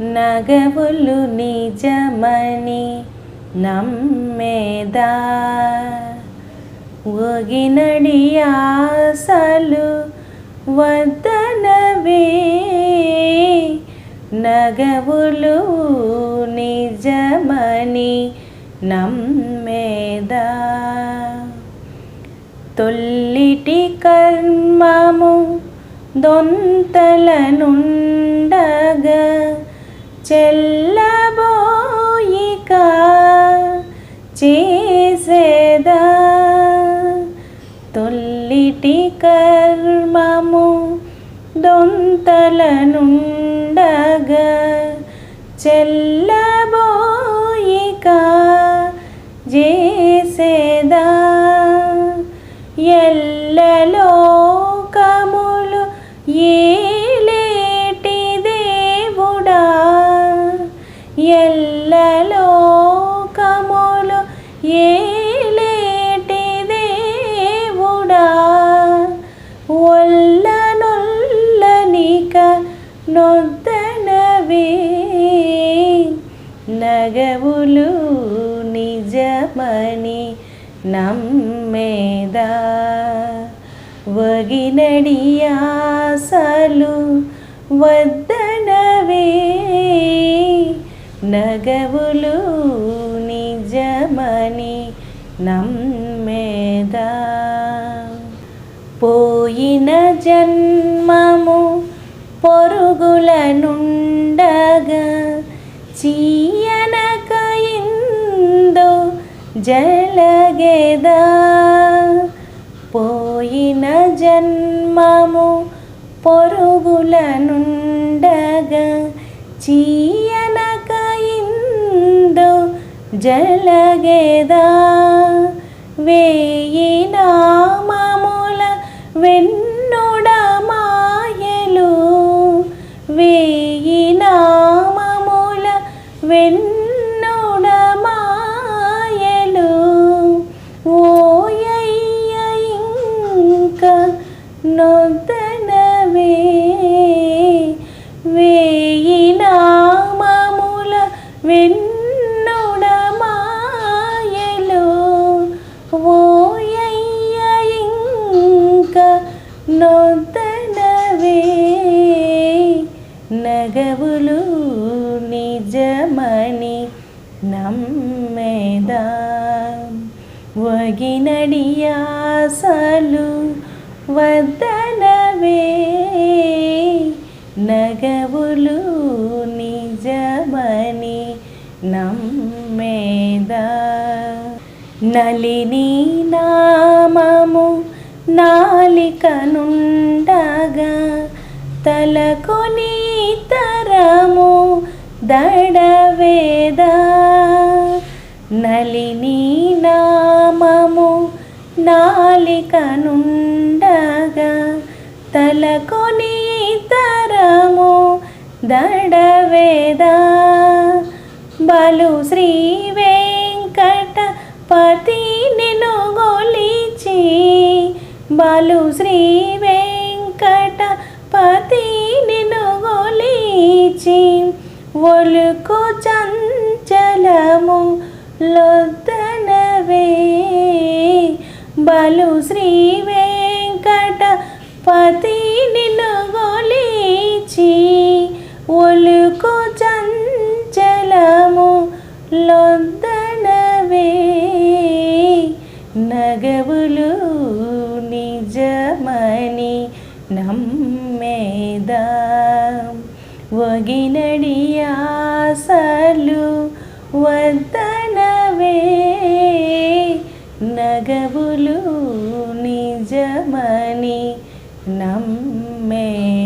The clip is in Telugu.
నగవులు నిజమని నమ్మేదా? ఒగినడి ఆశలు వద్దనవే. నగవులు నిజమని నమ్మేదా? తొల్లిటి కర్మము దొంతల నుండగా చెల్లబోయిక చేసేదా? తొల్లిటి కర్మము దొంతలనుండగా చెల్లబో నగవులు నిజమని నమ్మేదా? వగినడియాసలు వద్దనవే. నగవులు నిజమని నమ్మేదా? పోయిన జన్మము పొరుగుల నుండగా చీ జలగేదా? పోయిన జన్మము పొరుగుల నుండగా చీయనక ఇందు జలగేదా? వేయి నామముల వెన్నుడ మాయలు వేయి నామముల వెన్ను నొద్దనవే వేయి నామముల వెన్నుడ మాయలు. ఓయయ్య ఇంక నొద్దనవే నగవులు నిజమని నమ్మేదా. వగినడి ఆశలు వద్దనవే నగవులు నిజమని నమ్మేదా? నలిని నామము నాలిక నుండగా తలకొని తరము దడవేదా? నలిని నామము నాలిక నుండగా తలకొని తరము దడవేదా? బలు శ్రీ వెంకట పతి నిను గొలిచి బలు శ్రీ వెంకట పతి నిను గొలిచి ఒలుకు చంచలము లొద్దనవే. బలు శ్రీ పతి నిన్ను గొలిచి ఒలుకు చంచలము లొద్దనవే నగవులు నిజమని నమ్మేదా? వగినడి ఆశలు వద్దనవే నిజమని నమ్మేదా